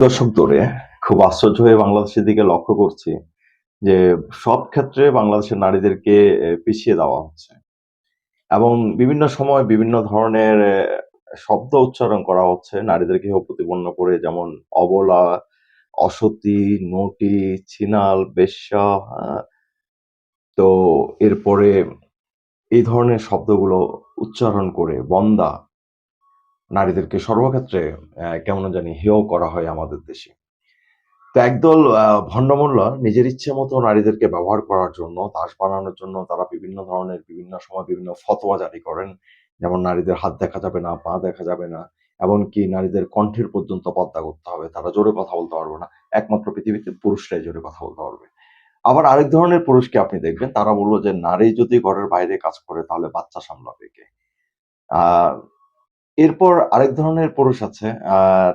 দশক ধরে খুব আশ্চর্য হয়ে বাংলাদেশের দিকে লক্ষ্য করছি যে সব ক্ষেত্রে বাংলাদেশের নারীদেরকে পিছিয়ে দেওয়া হচ্ছে। এবং বিভিন্ন সময় বিভিন্ন ধরনের শব্দ উচ্চারণ করা হচ্ছে নারীদেরকে প্রতিপন্ন করে, যেমন অবলা, অসতী, নটি, ছিনাল, বেশ্যা তো এরপরে এই ধরনের শব্দগুলো উচ্চারণ করে, বন্দা নারীদেরকে সর্বক্ষেত্রে কেমন জানি হেয় করা হয় আমাদের দেশে। তো একদল আহ, ভণ্ডমোল্লা নিজের ইচ্ছে মতো নারীদেরকে ব্যবহার করার জন্য দাস বানানোর জন্য তারা বিভিন্ন ধরনের বিভিন্ন সময় বিভিন্ন ফতোয়া জারি করেন। যেমন নারীদের হাত দেখা যাবে না পা দেখা যাবে না এমনকি নারীদের কণ্ঠের পর্যন্ত পর্দা করতে হবে। তারা জোরে কথা বলতে পারবে না। একমাত্র পৃথিবীতে পুরুষরাই জোরে কথা বলতে পারবে। আবার আরেক ধরনের পুরুষকে আপনি দেখবেন তারা বলল যে নারী যদি ঘরের বাইরে কাজ করে তাহলে বাচ্চা সামলাবে কে? এরপর আরেক ধরনের পুরুষ আছে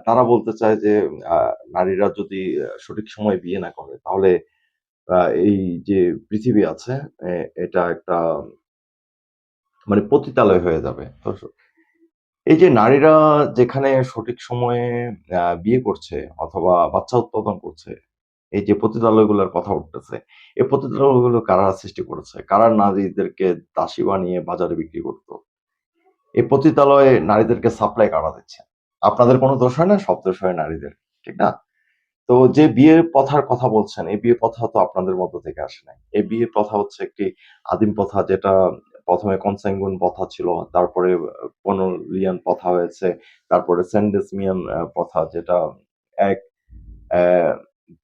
তারা বলতে চায় যে নারীরা যদি সঠিক সময় বিয়ে না করে, তাহলে এই যে পৃথিবী আছে এটা একটা মানে পতিতালয় হয়ে যাবে। এই যে নারীরা যেখানে সঠিক সময়ে বিয়ে করছে অথবা বাচ্চা উৎপাদন করছে, এই যে পতিতালয়গুলোর কথা উঠতেছে, এই পতিতালয়গুলো কারা সৃষ্টি করেছে? কারা নারীদেরকে দাসী বানিয়ে বাজারে বিক্রি করতো? এই পতিতালয়ে নারীদেরকে সাপ্লাই কারা দিচ্ছে? আপনাদের কোনো দোষ হয় না? সব দোষ হয় নারীদের ঠিক না? তো যে বিয়ের প্রথার কথা বলছেন এই বিয়ে প্রথা তো আপনাদের মধ্য থেকে আসে নাই। এই বিয়ের প্রথা হচ্ছে একটি আদিম প্রথা যেটা প্রথমে কনসাইঙ্গুন প্রথা ছিল তারপরে পনলিয়ান প্রথা হয়েছে তারপরে সেন্ডেসমিয়ান আহ, প্রথা যেটা এক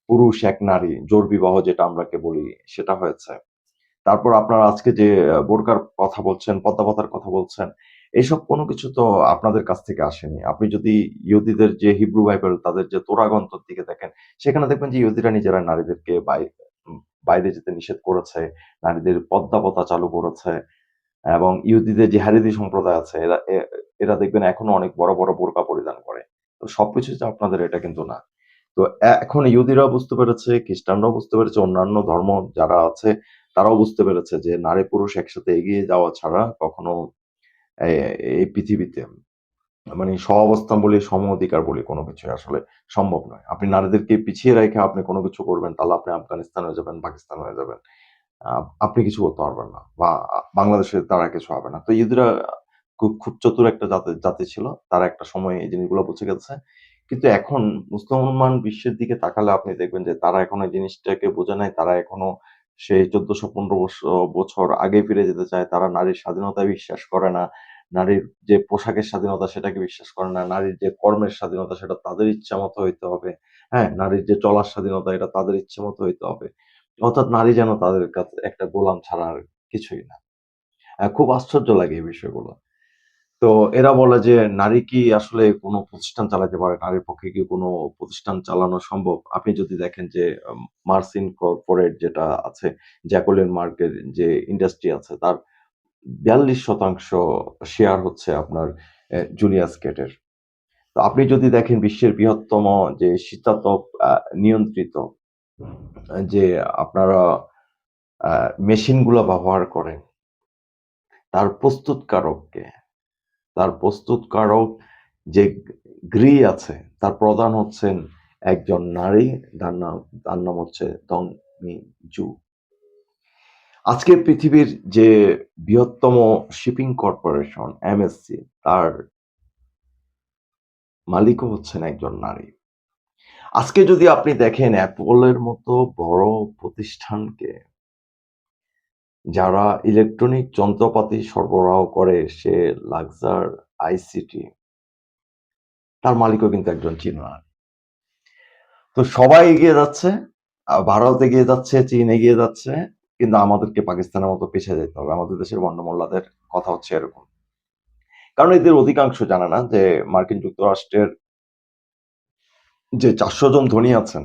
পুরুষ এক নারী জোর বিবাহ যেটা আমরাকে বলি সেটা হয়েছে। তারপর আপনারা আজকে যে বোরকার কথা বলছেন পদ্মাবতার কথা বলছেন এইসব কোনো কিছু তো আপনাদের কাছ থেকে আসেনি। আপনি যদি ইহুদিদের যে হিব্রু বাইবেল তাদের যে তোরা দিকে দেখেন, সেখানে দেখবেন যে ইহুদিরা নিজেরা নারীদেরকে বাই- বাইরে যেতে নিষেধ করেছে, নারীদের পদ্মাবতা চালু করেছে, এবং ইহুদিদের যে হারিদি সম্প্রদায় আছে, এরা এরা দেখবেন এখনও অনেক বড় বড় বোরকা পরিধান করে। তো সবকিছু যে আপনাদের এটা কিন্তু না। তো এখন ইহুদিরাও বুঝতে পেরেছে, খ্রিস্টানরাও বুঝতে পেরেছে, অন্যান্য ধর্ম যারা আছে, তারাও বুঝতে পেরেছে যে নারী পুরুষ একসাথে এগিয়ে যাওয়া ছাড়া কখনো এই পৃথিবীতে। মানে স্ব অবস্থান বলি সম অধিকার বলি কোনো কিছু আসলে সম্ভব নয়। আপনি নারীদেরকে পিছিয়ে রেখে আপনি কোনো কিছু করবেন, তাহলে আপনি আফগানিস্তান হয়ে যাবেন, পাকিস্তান হয়ে যাবেন। আপনি কিছু করতে পারবেন না বা বাংলাদেশে তারা কিছু হবে না। তো ইহুদিরা খুব খুব চতুর একটা জাতি জাতি ছিল। তারা একটা সময় এই জিনিসগুলো বুঝে গেছে। কিন্তু এখন মুসলমান বিশ্বের দিকে তাকালে আপনি দেখবেন যে তারা এখন এই জিনিসটাকে বোঝে নাই। তারা এখনও সেই চোদ্দশো পনেরো বছর আগে ফিরে যেতে চায়। তারা নারীর স্বাধীনতায় বিশ্বাস করে না। নারীর যে পোশাকের স্বাধীনতা সেটাকে বিশ্বাস করে না, নারীর যে কর্মের স্বাধীনতা সেটা তাদের ইচ্ছা মতো হইতে হবে হ্যাঁ? নারীর যে চলার স্বাধীনতা এটা তাদের ইচ্ছে মতো হইতে হবে। অর্থাৎ নারী যেন তাদের কাছে একটা গোলাম ছাড়া আর কিছুই না। খুব আশ্চর্য লাগে এই বিষয়গুলো। তো এরা বলে যে নারী কি আসলে কোনো প্রতিষ্ঠান চালাতে পারে? নারীর পক্ষে কি কোনো প্রতিষ্ঠান চালানো সম্ভব? আপনি যদি দেখেন যে মার্সিন কর্পোরেট যেটা আছে, জ্যাকোলিন মার্কের যে ইন্ডাস্ট্রি আছে, তার বিয়াল্লিশ শতাংশ শেয়ার হচ্ছে আপনার জুলিয়াস কেটের তো আপনি যদি দেখেন বিশ্বের বৃহত্তম যে শীতাতপ নিয়ন্ত্রিত যে আপনারা মেশিনগুলো ব্যবহার করেন, তার প্রস্তুতকারককে, তার প্রস্তুতকারক যে গ্রি আছে, তার প্রধান হচ্ছেন একজন নারী, তার নাম তার নাম হচ্ছে দং মি জু আজকে পৃথিবীর যে বৃহত্তম শিপিং কর্পোরেশন, এমএসসি, তার মালিকও হচ্ছেন একজন নারী আজকে যদি আপনি দেখেন অ্যাপলের মতো বড় প্রতিষ্ঠানকে, যারা ইলেকট্রনিক যন্ত্রপাতি সরবরাহ করে, সে লাক্সার আইসিটি, তার মালিকও কিন্তু একজন চীনা নারী। তো সবাই এগিয়ে যাচ্ছে, ভারত এগিয়ে যাচ্ছে, চীন এগিয়ে যাচ্ছে কিন্তু আমাদেরকে পাকিস্তানের মতো পিছিয়ে যেতে হবে। আমাদের দেশের বন্ডমোল্লাদের কথা হচ্ছে এরকম। কারণ এদের অধিকাংশ জানে না যে মার্কিন যুক্তরাষ্ট্রের যে চারশো জন ধনী আছেন,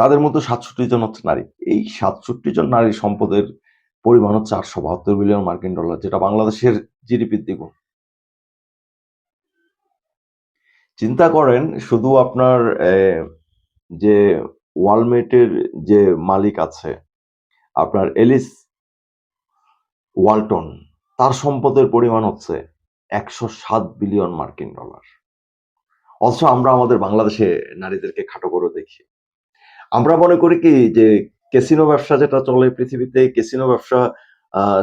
তাদের মধ্যে সাতষট্টি জন হচ্ছে নারী। এই সাতষট্টি জন নারী সম্পদের পরিমাণ হচ্ছে আটশো বাহাত্তর বিলিয়ন মার্কিন ডলার, যেটা বাংলাদেশের জিডিপির দ্বিগুণ। চিন্তা করেন, শুধু আপনার যে ওয়ালমেটের যে মালিক আছে আপনার এলিস ওয়ালটন, তার সম্পদের পরিমাণ হচ্ছে একশো সাত বিলিয়ন মার্কিন ডলার। অথচ আমরা আমাদের বাংলাদেশে নারীদেরকে খাটো করে দেখি। আমরা মনে করি কি যে ক্যাসিনো ব্যবসা যেটা চলে পৃথিবীতে, ক্যাসিনো ব্যবসা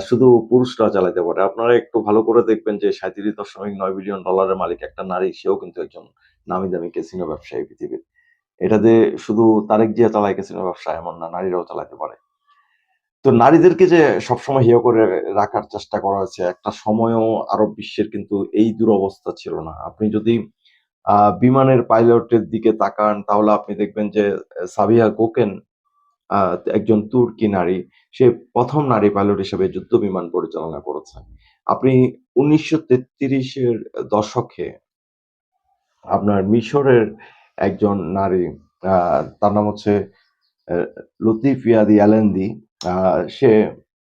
শুধু পুরুষরা চালাতে পারে। আপনারা একটু ভালো করে দেখবেন যে সাঁত্রিশ দশমিক নয় বিলিয়ন ডলারের মালিক একটা নারী, সেও কিন্তু একজন নামি দামি ক্যাসিনো ব্যবসায়ী পৃথিবীর। এটা যে শুধু তারেক জিয়া চালায় ক্যাসিনো ব্যবসা, এমন না, নারীরাও চালাতে পারে। তো নারীদেরকে যে সবসময় হেয় করে রাখার চেষ্টা করা হয়েছে একটা সময়ও আরব বিশ্বের কিন্তু এই দুরবস্থা ছিল না। আপনি যদি বিমানের পাইলটের দিকে তাকান তাহলে আপনি দেখবেন যে সাবিয়া কোকেন একজন তুর্কি নারী সে প্রথম নারী পাইলট হিসেবে যুদ্ধ বিমান পরিচালনা করেছে। আপনি উনিশশো তেত্রিশের দশকে আপনার মিশরের একজন নারী তার নাম হচ্ছে আহ, লতিফিয়া দি অ্যালেন্দি সে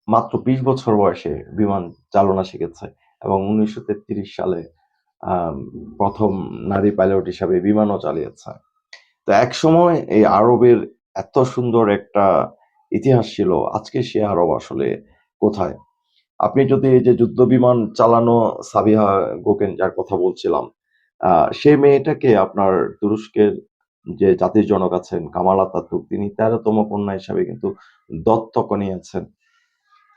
মাত্র বিশ বছর বয়সে বিমান চালনা শিখেছে এবং উনিশশো তেত্রিশ সালে প্রথম নারী পাইলট হিসাবে বিমানও চালিয়েছে। তো এক সময় এই আরবের এত সুন্দর একটা ইতিহাস ছিল, আজকে সে আরব আসলে কোথায়? আপনি যদি এই যে যুদ্ধ বিমান চালানো সাবিহা গোকেন যার কথা বলছিলাম সেই মেয়েটাকে আপনার তুরস্কের যে জাতির জনক আছেন, কামাল আতাতুর্ক তিনি তেরোতম কন্যা হিসাবে কিন্তু দত্তক নিয়েছেন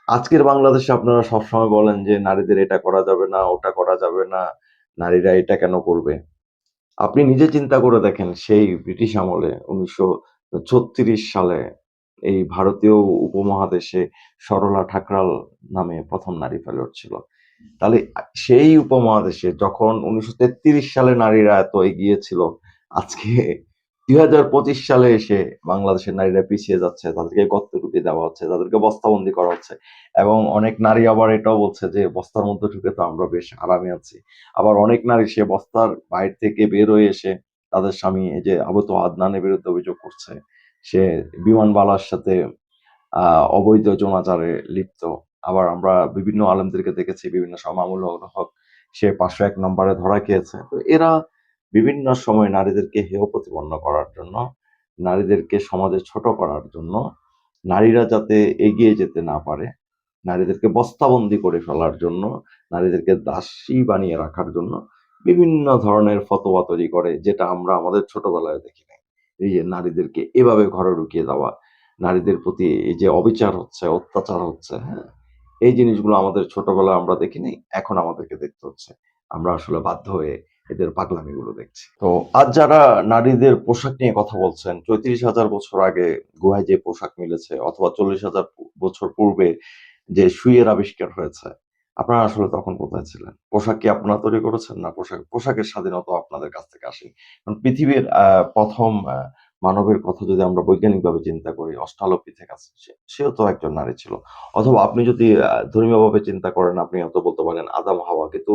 আজকের বাংলাদেশে আপনারা সবসময় বলেন যে, নারীদের এটা করা যাবে না, ওটা করা যাবে না, নারীরা এটা কেন করবে? আপনি নিজে চিন্তা করে দেখেন, সেই ব্রিটিশ আমলে উনিশশো ছত্রিশ সালে এই ভারতীয় উপমহাদেশে সরলা ঠাকরাল নামে প্রথম নারী পাইলট ছিল। তাহলে সেই উপমহাদেশে যখন উনিশশো তেত্রিশ সালে নারীরা এত এগিয়ে ছিল, আজকে দুই হাজার পঁচিশ সালে এসে বাংলাদেশের নারীরা পিছিয়ে যাচ্ছে, তাদেরকে গর্ত দেওয়া হচ্ছে, তাদেরকে বস্তাবন্দি করা হচ্ছে এবং অনেক নারী আবার এটাও বলছে যে, বস্তার মধ্যে ঢুকে তো আমরা বেশ আরামে আছি। আবার অনেক নারী সে বস্তার বাইরে থেকে বের হয়ে এসে তাদের স্বামী এই যে আবু তো আদনানের বিরুদ্ধে অভিযোগ করছে, সে বিমানবালার সাথে অবৈধ জোনাচারে লিপ্ত। আবার আমরা বিভিন্ন আলমদেরকে দেখেছি, বিভিন্ন সময় মামুল হক, সে পাঁচশো এক নম্বরে ধরা খেয়েছে। তো এরা বিভিন্ন সময় নারীদেরকে হেয় প্রতিপন্ন করার জন্য, নারীদেরকে সমাজে ছোট করার জন্য, নারীরা যাতে এগিয়ে যেতে না পারে, নারীদেরকে বস্তাবন্দি করে ফেলার জন্য, নারীদেরকে দাসী বানিয়ে রাখার জন্য বিভিন্ন ধরনের ফতোয়া তৈরি করে, যেটা আমরা আমাদের ছোটবেলায় দেখি নাই এই যে নারীদেরকে এভাবে ঘরে ঢুকিয়ে দেওয়া, নারীদের প্রতি এই যে অবিচার হচ্ছে, অত্যাচার হচ্ছে হ্যাঁ? এই জিনিসগুলো আমাদের ছোটবেলায় আমরা দেখিনি, এখন আমাদেরকে দেখতে হচ্ছে। আমরা আসলে বাধ্য হয়ে এদের পাগলামিগুলো দেখছি। তো আজ যারা নারীদের পোশাক নিয়ে কথা বলছেন, চৌত্রিশ হাজার বছর আগে গুহায় যে পোশাক মিলেছে অথবা চল্লিশ হাজার বছর পূর্বে যে সুইয়ের আবিষ্কার হয়েছে, আপনারা আসলে তখন কোথায় ছিলেন? পোশাক কি আপনারা তৈরি করেছেন না পোশাক? পোশাকের স্বাধীনতা আপনাদের কাছ থেকে আসেনি। কারণ পৃথিবীর প্রথম মানবের কথা যদি আমরা বৈজ্ঞানিকভাবে চিন্তা করি অষ্টালপিথেকাস আছে সেও তো একজন নারী ছিল। অথবা আপনি যদি ধর্মীয়ভাবে চিন্তা করেন, আপনি হয়তো বলতে পারেন আদাম হাওয়া, কিন্তু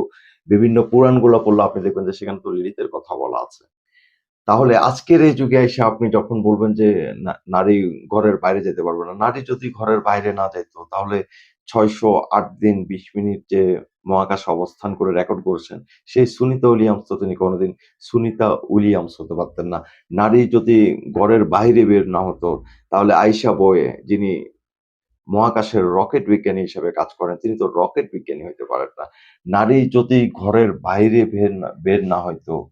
বিভিন্ন পুরাণগুলো পড়লে আপনি দেখবেন যে সেখানে তো লিলিতের কথা বলা আছে। তাহলে আজকের এই যুগে এসে আপনি যখন বলবেন যে নারী ঘরের বাইরে যেতে পারবে না, নারী যদি ঘরের বাইরে না যেত তাহলে ছয়শো আট দিন বিশ মিনিট যে মহাকাশে অবস্থান করে রেকর্ড করেছেন। সেই সুনিতা উইলিয়ামস তো তিনি কোনোদিন সুনিতা উইলিয়ামস হতে পারতেন না। নারী যদি ঘরের বাইরে বের না হতো, তাহলে আইসা বয়ে যিনি মহাকাশের রকেট বিজ্ঞানী হিসেবে কাজ করেন, তিনি তো রকেট বিজ্ঞানী হইতে পারেন না। নারী যদি ঘরের বাইরে বের না বের না হইতো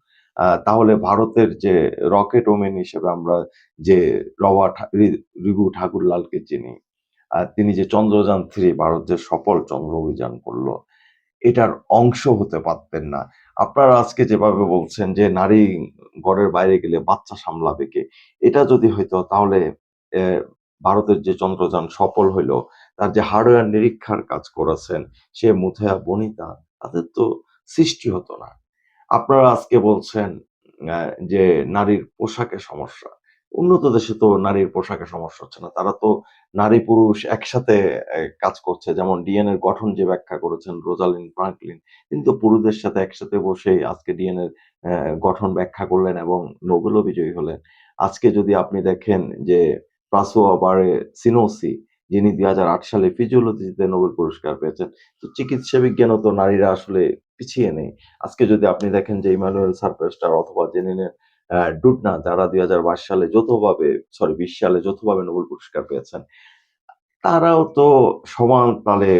তাহলে ভারতের যে রকেট ওমেন হিসেবে আমরা যে রবা ঠা- রি- রিভু ঠাকুরলালকে চিনি তিনি যে চন্দ্রযান থ্রি ভারত যে সফল চন্দ্র অভিযান করল এটার অংশ হতে পারতেন না। আপনারা আজকে যেভাবে বলছেন যে নারী ঘরের বাইরে গেলে বাচ্চা সামলাবে কে, এটা যদি হইতো তাহলে ভারতের যে চন্দ্রযান সফল হইল, তার যে হার্ডওয়্যার নিরীক্ষার কাজ করেছেন, সে মুথেয়া বনিতা, তাদের তো সৃষ্টি হতো না। আপনারা আজকে বলছেন যে নারীর পোশাকে সমস্যা উন্নত দেশে তো নারীর পোশাকে সমস্যা হচ্ছে না। তারা তো নারী পুরুষ একসাথে কাজ করছে। যেমন ডিএনএ এর গঠন যে ব্যাখ্যা করেছেন রোজালিন ফ্রাঙ্কলিন কিন্তু পুরুষদের সাথে একসাথে বসে আজকে ডিএনএ গঠন ব্যাখ্যা করলেন এবং নোবেলও বিজয়ী হলেন। আজকে যদি আপনি দেখেন যে প্রাসোয়া সিনোসি, যিনি দুই হাজার আট সালে ফিজিওলজিতে নোবেল পুরস্কার পেয়েছেন, তো চিকিৎসা বিজ্ঞানও তো নারীরা আসলে পিছিয়ে নেই। আজকে যদি আপনি দেখেন যে ইমানুয়েল সার্পেস্টার অথবা জেনিনের ডুডনা যারা দুই হাজার বাইশ সালে যৌথভাবে সরি বিশ সালে যৌথভাবে নোবেল পুরস্কার পেয়েছেন তারাও তো সমান তালে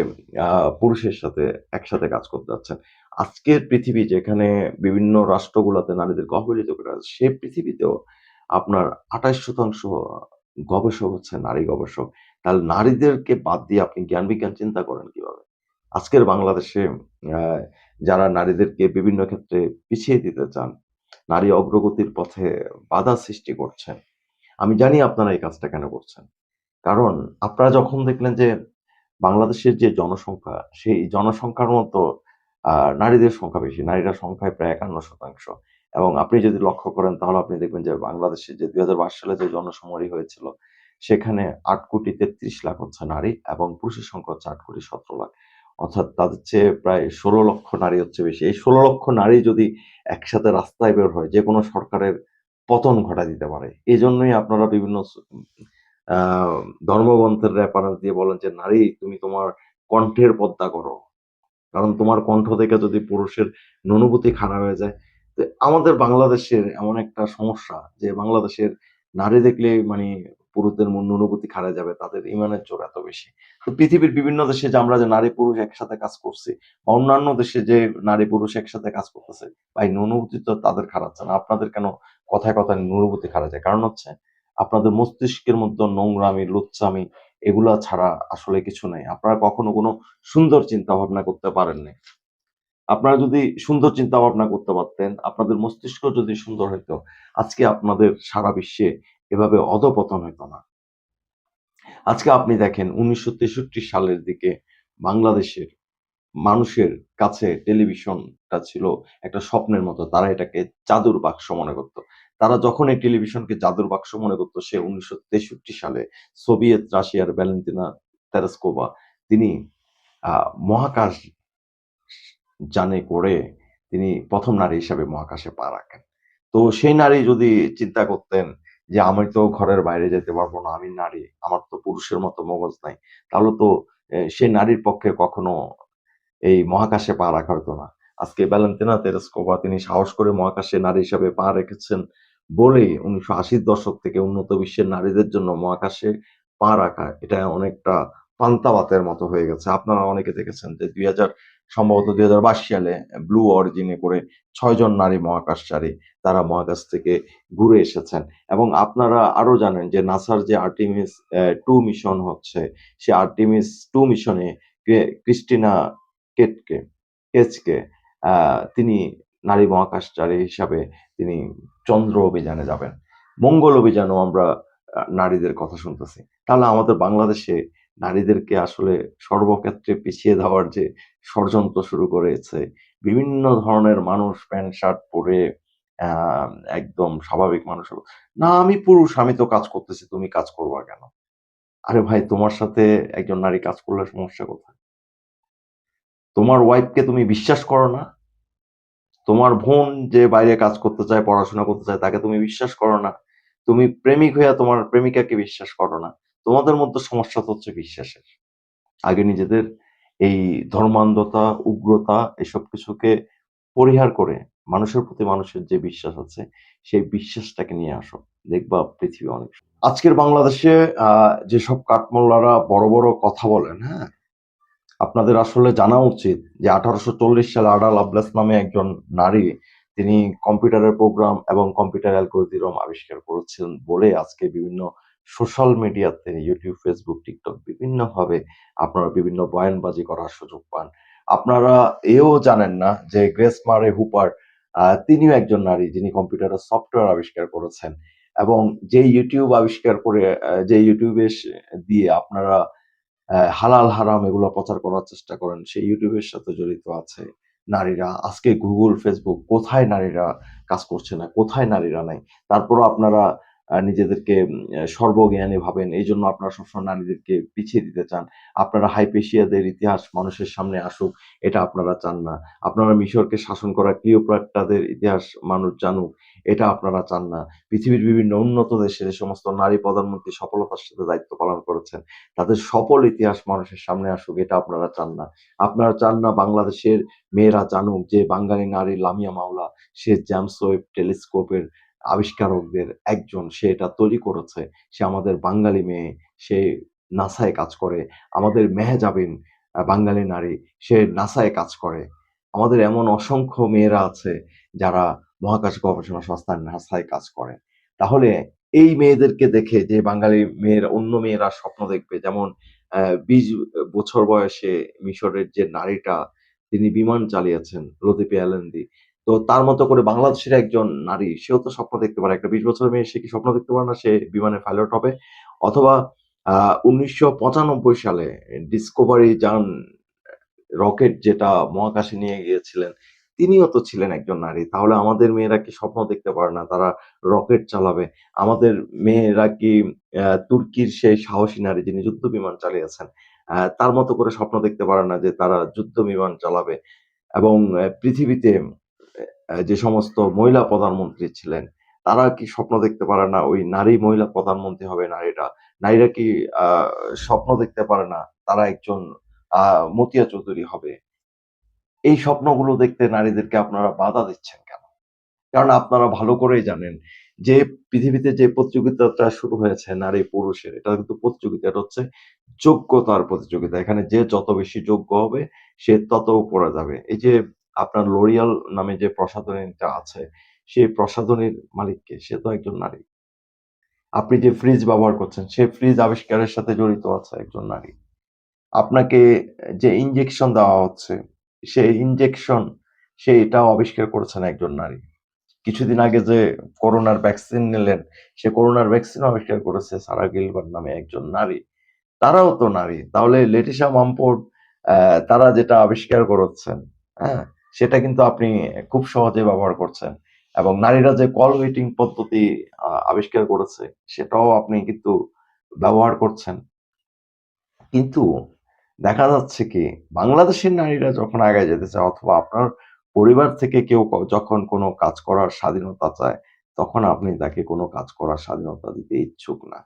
পুরুষের সাথে একসাথে কাজ করতে যাচ্ছেন আজকের পৃথিবী যেখানে বিভিন্ন রাষ্ট্রগুলাতে নারীদেরকে অবহেলিত করা হচ্ছে, সে পৃথিবীতেও আপনার ২৮% গবেষক হচ্ছে নারী গবেষক। তাহলে নারীদেরকে বাদ দিয়ে আপনি জ্ঞান-বিজ্ঞান চিন্তা করেন কীভাবে? আজকের বাংলাদেশে যারা নারীদেরকে বিভিন্ন ক্ষেত্রে পিছিয়ে দিতে চান, নারী অগ্রগতির পথে বাধা সৃষ্টি করছেন। আমি জানি আপনারা এই কাজটা কেন করছেন। কারণ আপনারা যখন দেখলেন যে বাংলাদেশের যে জনসংখ্যা, সেই জনসংখ্যার মতো নারীদের সংখ্যা বেশি। নারীরা সংখ্যায় প্রায় ৫১% এবং আপনি যদি লক্ষ্য করেন তাহলে আপনি দেখবেন যে বাংলাদেশে যে ২০২২ সালে যে জনশুমারি হয়েছিল, সেখানে ৮,৩৩,০০,০০০ হচ্ছে নারী এবং পুরুষের সংখ্যা হচ্ছে ৮,১৭,০০,০০০। অর্থাৎ তাদের চেয়ে প্রায় ১৬ লক্ষ নারী হচ্ছে বেশি। এই ১৬ লক্ষ নারী যদি একসাথে রাস্তায় বের হয়, যে কোনো সরকারের পতন ঘটায় দিতে পারে। এই জন্যই আপনারা বিভিন্ন ধর্মগ্রন্থের রেফারেন্স দিয়ে বলেন যে, "নারী তুমি তোমার কণ্ঠের পদ্মা করো।" কারণ তোমার কণ্ঠ থেকে যদি পুরুষের নুনুভূতি খারাপ হয়ে যায়। তো আমাদের বাংলাদেশের এমন একটা সমস্যা যে বাংলাদেশের নারী দেখলেই মানি পুরুষদের মন নুনুভূতি খারায় যাবে। তাদের ইমানের জোর এত বেশি। তো পৃথিবীর বিভিন্ন দেশে যে আমরা যে নারী-পুরুষ একসাথে কাজ করছি বা অন্যান্য দেশে যে নারী-পুরুষ একসাথে কাজ করতেছে, ভাই নুনুভূতি তো তাদের খারাচ্ছে না। আপনাদের কেন কথায়, কথায় নুনুভূতি খারায় যায়? কারণ হচ্ছে আপনাদের মস্তিষ্কের মধ্যে নোংরামি, লুচ্চামি এগুলা ছাড়া আসলে কিছু নাই। আপনারা কখনো কোনো সুন্দর চিন্তা ভাবনা করতে পারেন নাই। আপনারা যদি সুন্দর চিন্তাভাবনা করতে পারতেন, আপনাদের মস্তিষ্ক যদি সুন্দর হইতো, আজকে আপনাদের সারা বিশ্বে এভাবে অধঃপতন হইতো না। আজকে আপনি দেখেন ১৯৬৩ সালের দিকে বাংলাদেশের মানুষের কাছে টেলিভিশনটা ছিল একটা স্বপ্নের মতো। তারা এটাকে জাদুর বাক্স মনে করত। তারা যখন এই টেলিভিশনকে জাদুর বাক্স মনে করত, সে ১৯৬৩ সালে সোভিয়েত রাশিয়ার ভ্যালেন্টিনা তেরেস্কোভা তিনি মহাকাশ যানে করে তিনি প্রথম নারী হিসাবে মহাকাশে পা রাখেন। তো সেই নারী যদি চিন্তা করতেন যে, "আমি তো ঘরের বাইরে যেতে পারব না, আমি নারী, আমার তো পুরুষের মতো মগজ নাই।" তাহলে তো সেই নারীর পক্ষে কখনো এই মহাকাশে পা রাখা হইতো না। আজকে ভ্যালেন্টিনা তেরেস্কোভা তিনি সাহস করে মহাকাশে নারী হিসাবে পা রেখেছেন বলেই ১৯৮০ র দশক থেকে উন্নত বিশ্বের নারীদের জন্য মহাকাশে পা রাখা এটা অনেকটা পান্তা ভাতের মতো হয়ে গেছে। আপনারা অনেকে দেখেছেন যে ২০০০ সম্ভবত ২০২২ সালে ব্লু অরিজিনে করে ছয়জন নারী মহাকাশচারী তারা মহাকাশ থেকে ঘুরে এসেছেন এবং আপনারা আরও জানেন যে নাসার যে আর্টেমিস 2 মিশন হচ্ছে, সে আর্টেমিস 2 মিশনে ক্রিস্টিনা কেটকে কেচকে তিনি নারী মহাকাশচারী হিসাবে তিনি চন্দ্র অভিযানে যাবেন। মঙ্গল অভিযানও আমরা নারীদের কথা শুনতেছি। তাহলে আমাদের বাংলাদেশে নারীদেরকে আসলে সর্বক্ষেত্রে পিছিয়ে দেওয়ার যে ষড়যন্ত্র শুরু করেছে, বিভিন্ন ধরনের মানুষ প্যান্ট শার্ট পরে একদম স্বাভাবিক মানুষ "না আমি পুরুষ, আমি তো কাজ করতেছি, তুমি কাজ করবা কেন?" আরে ভাই তোমার সাথে একজন নারী কাজ করলে সমস্যা কোথায়? তোমার ওয়াইফকে তুমি বিশ্বাস করো না? তোমার বোন যে বাইরে কাজ করতে চায়, পড়াশোনা করতে চায়, তাকে তুমি বিশ্বাস করো না? তুমি প্রেমিক হইয়া তোমার প্রেমিকাকে বিশ্বাস করো না। তোমাদের মধ্যে সমস্যা তো হচ্ছে বিশ্বাসের। আগে নিজেদের এই ধর্মান্ধতা, উগ্রতা এসব কিছুকে পরিহার করে মানুষের প্রতি মানুষের যে বিশ্বাস আছে, সেই বিশ্বাসটাকে নিয়ে আসো। দেখবা পৃথিবী অনেক আজকের বাংলাদেশে যেসব কাঠমোল্লারা বড়, বড় কথা বলেন, হ্যাঁ? আপনাদের আসলে জানা উচিত যে ১৮৪০ সালে আডা লাভলেস নামে একজন নারী তিনি কম্পিউটারের প্রোগ্রাম এবং কম্পিউটার অ্যালগরিদম আবিষ্কার করেছেন বলে আজকে বিভিন্ন সোশ্যাল মিডিয়াতে YouTube, Facebook, TikTok বিভিন্নভাবে আপনারা বিভিন্ন বয়ানবাজি করার সুযোগ পান। আপনারা এও জানেন না যে গ্রেস মারে হুপার তিনিও একজন নারী যিনি কম্পিউটারের সফটওয়্যার আবিষ্কার করেছেন এবং যে ইউটিউব আবিষ্কার করে যে সে দিয়ে আপনারা হালাল হারাম এগুলো প্রচার করার চেষ্টা করেন, সেই ইউটিউবের সাথে জড়িত আছে নারীরা। আজকে গুগল ফেসবুক কোথায় নারীরা কাজ করছে না, কোথায় নারীরা নাই। তারপরও আপনারা নিজেদেরকে সর্বজ্ঞানী ভাবেন। এইজন্য আপনারা সবসময় নারীদেরকে পিছিয়ে দিতে চান। আপনারা হাইপেশিয়াদের ইতিহাস মানুষের সামনে আসুক, এটা আপনারা চান না। আপনারা মিশরকে শাসন করা ক্লিওপ্যাট্রাদের ইতিহাস মানুষ জানুক, এটা আপনারা চান না। পৃথিবীর বিভিন্ন উন্নত দেশে যে সমস্ত নারী প্রধানমন্ত্রী সফলতার সাথে দায়িত্ব পালন করেছেন, তাদের সফল ইতিহাস মানুষের সামনে আসুক, এটা আপনারা চান না। আপনারা চান না বাংলাদেশের মেয়েরা জানুক যে বাঙালি নারী লামিয়া মাওলা, সে জেমস ওয়েব টেলিস্কোপের আবিষ্কারকদের একজন। সে এটা তৈরি করেছে। সে আমাদের বাঙালি মেয়ে, সে নাসায় কাজ করে। আমাদের মেহেজাবিন বাঙালি নারী, সে নাসায় কাজ করে। আমাদের এমন অসংখ্য মেয়েরা আছে যারা মহাকাশ গবেষণা সংস্থা নাসায় কাজ করে। তাহলে এই মেয়েদেরকে দেখে যে বাঙালি মেয়েরা অন্য মেয়েরা স্বপ্ন দেখবে যেমন ২০ বছর বয়সে মিশরের যে নারীটা তিনি বিমান চালিয়েছেন লতিফি অ্যালেন্দি। তো তার মতো করে বাংলাদেশের একজন নারী সেও তো স্বপ্ন দেখতে পারে। একটা ২০ বছরের মেয়ে সে কি স্বপ্ন দেখতে পারে না সে বিমানের পাইলট হবে? অথবা ১৯৯৫ সালে ডিসকভারি যান রকেট যেটা মহাকাশে নিয়ে গিয়েছিলেন, তিনিও তো ছিলেন একজন নারী। তাহলে আমাদের মেয়েরা কি স্বপ্ন দেখতে পারে না তারা রকেট চালাবে? আমাদের মেয়েরা কি তুর্কির সেই সাহসী নারী যিনি যুদ্ধ বিমান চালিয়েছেন, তার মতো করে স্বপ্ন দেখতে পারে না যে তারা যুদ্ধ বিমান চালাবে? এবং পৃথিবীতে যে সমস্ত মহিলা প্রধানমন্ত্রী ছিলেন, তারা কি স্বপ্ন দেখতে পারে না ওই নারী মহিলা প্রধানমন্ত্রী হবে নারীরা? নারীরা কি স্বপ্ন দেখতে পারে না তারা একজন মতিয়া চৌধুরী হবে? এই স্বপ্নগুলো দেখতে নারীদেরকে আপনারা বাধা দিচ্ছেন কেন? কারণ আপনারা ভালো করেই জানেন যে পৃথিবীতে যে প্রতিযোগিতাটা শুরু হয়েছে নারী-পুরুষের এটা কিন্তু প্রতিযোগিতা। এটা হচ্ছে যোগ্যতার প্রতিযোগিতা। এখানে যে যত বেশি যোগ্য হবে সে তত উপরে যাবে। এই যে আপনার 'লরিয়াল' নামে যে প্রসাধনীটা আছে, সেই প্রসাধনীর মালিক কে? সে তো একজন নারী। আপনি যে ফ্রিজ ব্যবহার করছেন, সে ফ্রিজ আবিষ্কারের সাথে জড়িত আছে একজন নারী। আপনাকে যে ইনজেকশন দেওয়া হচ্ছে, সেই ইনজেকশন সে এটাও আবিষ্কার করেছেন একজন নারী। কিছুদিন আগে যে করোনার ভ্যাকসিন নিলেন, সে করোনার ভ্যাকসিনও আবিষ্কার করেছে সারা গিলবার্ট নামে একজন নারী। তারাও তো নারী। তাহলে লেটিসা মামপোর্ট অ্যা তারা যেটা আবিষ্কার করেছেন, হ্যাঁ? সেটা কিন্তু আপনি খুব সহজে ব্যবহার করছেন। এবং নারীরা যে কল ওয়েটিং পদ্ধতি আবিষ্কার করেছে, সেটাও আপনি কিন্তু ব্যবহার করছেন। কিন্তু দেখা যাচ্ছে কি বাংলাদেশের নারীরা যখন আগায় যেতে চায় অথবা আপনার পরিবার থেকে কেউ যখন কোনো কাজ করার স্বাধীনতা চায়, তখন আপনি তাকে কোনো কাজ করার স্বাধীনতা দিতে ইচ্ছুক না।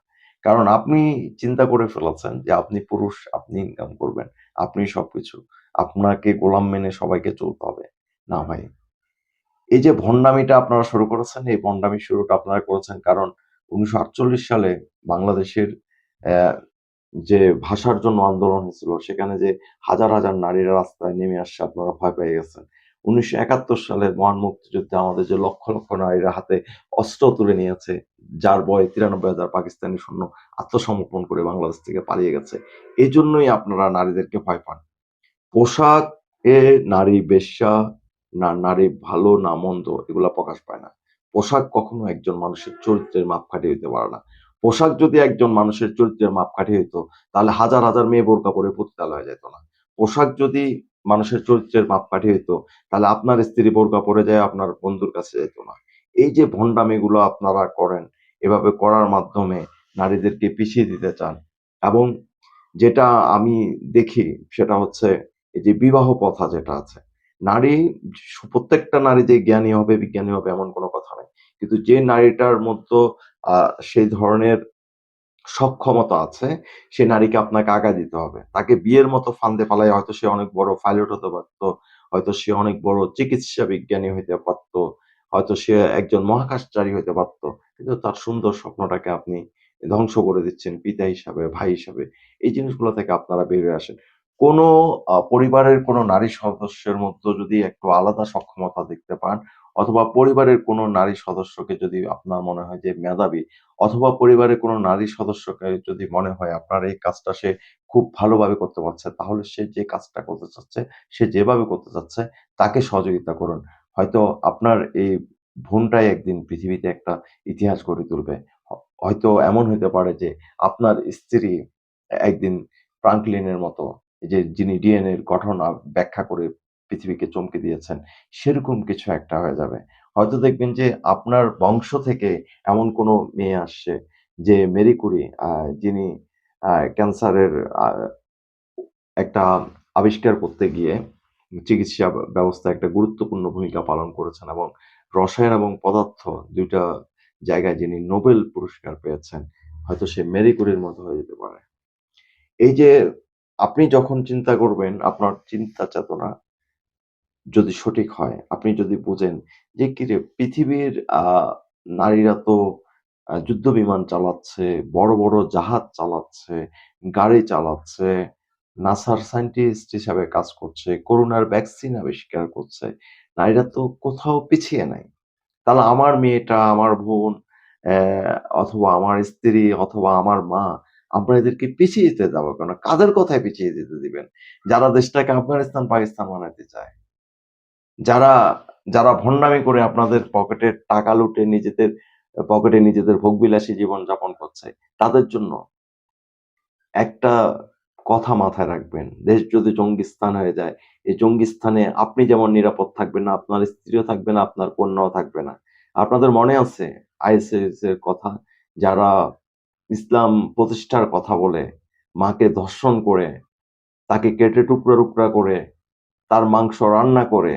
কারণ আপনি চিন্তা করে ফেলেছেন যে আপনি পুরুষ, আপনি ইনকাম করবেন, আপনি সবকিছু। আপনাকে গোলাম মেনে সবাইকে চলতে হবে। না ভাই। এই যে ভন্ডামিটা আপনারা শুরু করেছেন, এই ভন্ডামির শুরুটা আপনারা করেছেন কারণ ১৯৪৮ সালে বাংলাদেশের যে ভাষার জন্য আন্দোলন হয়েছিল, সেখানে যে হাজার, হাজার নারীরা রাস্তায় নেমে আসছে আপনারা ভয় পেয়ে গেছেন। ১৯৭১ সালের মহান মুক্তিযুদ্ধে আমাদের যে লক্ষ, লক্ষ নারীরা হাতে অস্ত্র তুলে নিয়েছে, যার বয়ে ৯৩,০০০ পাকিস্তানি সৈন্য আত্মসমর্পণ করে বাংলাদেশ থেকে পালিয়ে গেছে। এই জন্যই আপনারা নারীদেরকে ভয় পান। পোশাকে নারী বেশ্যা, না নারী ভালো না মন্দ এগুলা প্রকাশ পায় না। পোশাক কখনো একজন মানুষের চরিত্রের মাপ মাপকাঠি হইতে পারে না। পোশাক যদি একজন মানুষের চরিত্রের মাপ মাপকাঠি হইতো, তাহলে হাজার, হাজার মেয়ে বোরকা পরে পতিতালয় হয়ে যেত না। পোশাক যদি মানুষের চরিত্রের মাপ মাপকাঠি হইতো, তাহলে আপনার স্ত্রী বোরকা পরে যায় আপনার বন্ধুর কাছে যেত না। এই যে ভন্ডামিগুলো আপনারা করেন, এভাবে করার মাধ্যমে নারীদেরকে পিছিয়ে দিতে চান এবং যেটা আমি দেখি সেটা হচ্ছে এই যে বিবাহ প্রথা যেটা আছে। নারী প্রত্যেকটা নারী যে জ্ঞানী হবে, বিজ্ঞানী হবে এমন কোনো কথা নাই। কিন্তু যে নারীটার মধ্য আ সেই ধরনের সক্ষমতা আছে, সে নারীকে আপনাকে আগায় দিতে হবে। তাকে বিয়ের মতো ফান্দে ফালাইয়া হয়তো সে অনেক বড় পাইলট হতে পারত, হয়তো সে অনেক বড় চিকিৎসা বিজ্ঞানী হইতে পারত, হয়তো সে একজন মহাকাশচারী হইতে পারত। কিন্তু তার সুন্দর স্বপ্নটাকে আপনি ধ্বংস করে দিচ্ছেন পিতা হিসাবে, ভাই হিসাবে। এই জিনিসগুলো থেকে আপনারা বেরিয়ে আসেন। কোনো পরিবারের কোনো নারী সদস্যের মধ্যে যদি একটু আলাদা সক্ষমতা দেখতে পান অথবা পরিবারের কোনো নারী সদস্যকে যদি আপনার মনে হয় যে মেধাবী অথবা পরিবারের কোনো নারী সদস্যকে যদি মনে হয় আপনার এই কাজটা সে খুব ভালোভাবে করতে পারছে, তাহলে সে যে কাজটা করতে চাচ্ছে, সে যেভাবে করতে চাচ্ছে তাকে সহযোগিতা করুন। হয়তো আপনার এই বোনটাই একদিন পৃথিবীতে একটা ইতিহাস গড়ে তুলবে। হয়তো এমন হইতে পারে যে আপনার স্ত্রী একদিন ফ্রাঙ্কলিনের মতো যে যিনি ডিএনএর গঠন ব্যাখ্যা করে পৃথিবীকে চমকে দিয়েছেন, সেরকম কিছু একটা হয়ে যাবে। হয়তো দেখবেন যে আপনার বংশ থেকে এমন কোনো মেয়ে আসছে যে মেরি কুরি যিনি ক্যান্সারের একটা আবিষ্কার করতে গিয়ে চিকিৎসা ব্যবস্থা একটা গুরুত্বপূর্ণ ভূমিকা পালন করেছেন এবং রসায়ন এবং পদার্থ দুইটা জায়গায় যিনি নোবেল পুরস্কার পেয়েছেন, হয়তো সে মেরি কুরির মতো হয়ে যেতে পারে। এই যে আপনি যখন চিন্তা করবেন, আপনার চিন্তা চেতনা যদি সঠিক হয়, আপনি যদি বুঝেন যে কিরে পৃথিবীর নারীরা তো যুদ্ধ বিমান চালাচ্ছে, বড়, বড় জাহাজ চালাচ্ছে, গাড়ি চালাচ্ছে, নাসার সায়েন্টিস্ট হিসাবে কাজ করছে, করোনার ভ্যাকসিন আবিষ্কার করছে। নারীরা তো কোথাও পিছিয়ে নাই। তাহলে আমার মেয়েটা, আমার বোন অথবা আমার স্ত্রী অথবা আমার মা, আমরা এদেরকে পিছিয়ে যেতে দেবো কেন? কাদের কথায় পিছিয়ে যেতে দিবেন? যারা দেশটাকে আফগানিস্তান, পাকিস্তান বানাতে চায়। যারা, যারা ভন্ডামি করে আপনাদের পকেটের টাকা লুটে নিজেদের পকেটে নিজেদের ভোগবিলাসী জীবন যাপন করছে, তাদের জন্য একটা কথা মাথায় রাখবেন। দেশ যদি জঙ্গিস্তান হয়ে যায়, এই জঙ্গিস্তানে আপনি যেমন নিরাপদ থাকবেন না, আপনার স্ত্রীও থাকবে না, আপনার কন্যাও থাকবে না। আপনাদের মনে আছে আইএসআইএস এর কথা? যারা ইসলাম প্রতিষ্ঠার কথা বলে, মাকে ধর্ষণ করে, তাকে কেটে টুকরা, টুকরা করে, তার মাংস রান্না করে,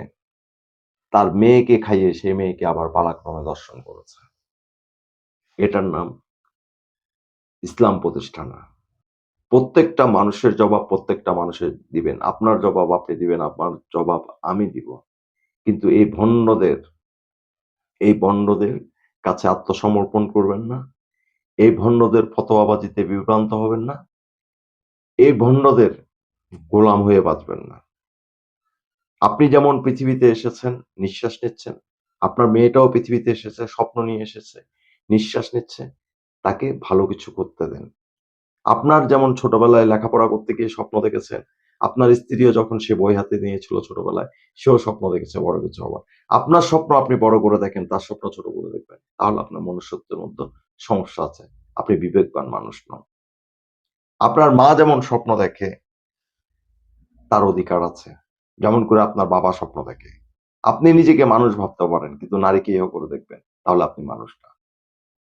তার মেয়েকে খাইয়ে সেই মেয়েকে আবার পালাক্রমে ধর্ষণ করেছে। এটার নাম ইসলাম প্রতিষ্ঠা না। প্রত্যেকটা মানুষের জবাব প্রত্যেকটা মানুষের দিবেন। আপনার জবাব আপনি দিবেন, আপনার জবাব আমি দিব। কিন্তু এই ভণ্ডদের এই ভন্ডদের কাছে আত্মসমর্পণ করবেন না। এই ভন্ডদের ফতোয়াবাজিতে বিভ্রান্ত হবেন না। এই ভণ্ডদের গোলাম হয়ে বাঁচবেন না। আপনি যেমন পৃথিবীতে এসেছেন, নিঃশ্বাস নিচ্ছেন, আপনার মেয়েটাও পৃথিবীতে এসেছে, স্বপ্ন নিয়ে এসেছে, নিঃশ্বাস নিচ্ছে। তাকে ভালো কিছু করতে দেন। আপনার যেমন ছোটবেলায় লেখাপড়া করতে গিয়ে স্বপ্ন দেখেছেন, আপনার স্ত্রীও যখন সে বই হাতে নিয়েছিল ছোটবেলায়, সেও স্বপ্ন দেখেছে বড় কিছু হবার। আপনার স্বপ্ন আপনি বড় করে দেখেন, তার স্বপ্ন ছোট করে দেখবেন। তাহলে আপনার মনুষ্যত্বের মধ্যে সমস্যা আছে। আপনি বিবেকবান মানুষ নন। আপনার মা যেমন স্বপ্ন দেখে তার অধিকার আছে। যেমন করে আপনার বাবা স্বপ্ন দেখে। আপনি নিজেকে মানুষ ভাবতে পারেন, কিন্তু নারীকে ইহ করে দেখবেন। তাহলে আপনি মানুষ না।